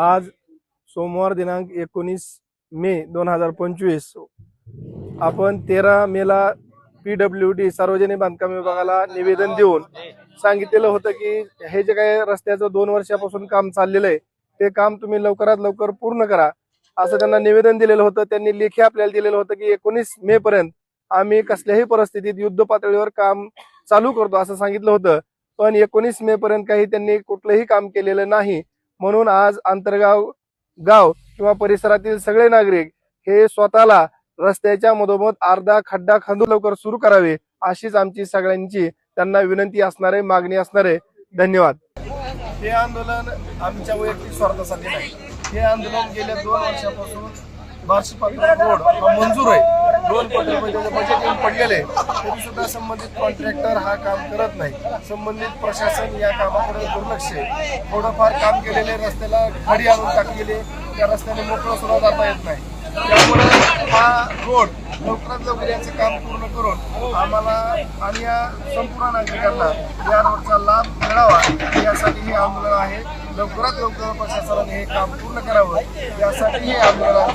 आज सोमवार दिनांक एकोणीस मे दोन हजार पंचवीस. आपण तेरा मेला पी डब्ल्यू डी सार्वजनिक बांधकाम विभागाला निवेदन देऊन सांगितलेलं होतं की हे जे काही रस्त्याचं दोन वर्षापासून काम चाललेलं आहे ते काम तुम्ही लवकरात लवकर पूर्ण करा. असं त्यांना निवेदन दिलेलं होतं. त्यांनी लेखी आपल्याला दिलेलं होतं की एकोणीस मे पर्यंत आम्ही कसल्याही परिस्थितीत युद्ध पातळीवर काम चालू करतो असं सांगितलं होतं. पण एकोणीस मे पर्यंत काही त्यांनी कुठलंही काम केलेलं नाही. म्हणून आज आंतरगाव गाव किंवा परिसरातील सगळे नागरिक हे स्वतःला रस्त्याच्या मधोमध अर्धा खड्डा खांदू लवकर सुरू करावे अशीच आमची सगळ्यांची त्यांना विनंती असणार आहे मागणी असणार. आहे धन्यवाद. हे आंदोलन आमच्या वैयक्तिक स्वार्थासाठी नाही. हे आंदोलन गेल्या दोन वर्षापासून बार्शी पात्र रोड मंजूर आहे. दोन कोटी म्हणजे बजेट येऊन पडलेले तरी सुद्धा संबंधित कॉन्ट्रॅक्टर हा काम करत नाही. संबंधित प्रशासन या कामाकडे दुर्लक्ष आहे. थोडंफार काम केलेले रस्त्याला खडी आणून टाकलेले त्या रस्त्याने मोकळं सुद्धा जाता येत नाही. त्यामुळे हा रोड लवकरात लवकर याचं काम पूर्ण करून आम्हाला आणि या संपूर्ण नागरिकांना या रोडचा लाभ मिळावा यासाठी हे आंदोलन आहे. लवकरात लवकर प्रशासनाने हे काम पूर्ण करावं यासाठी हे आंदोलन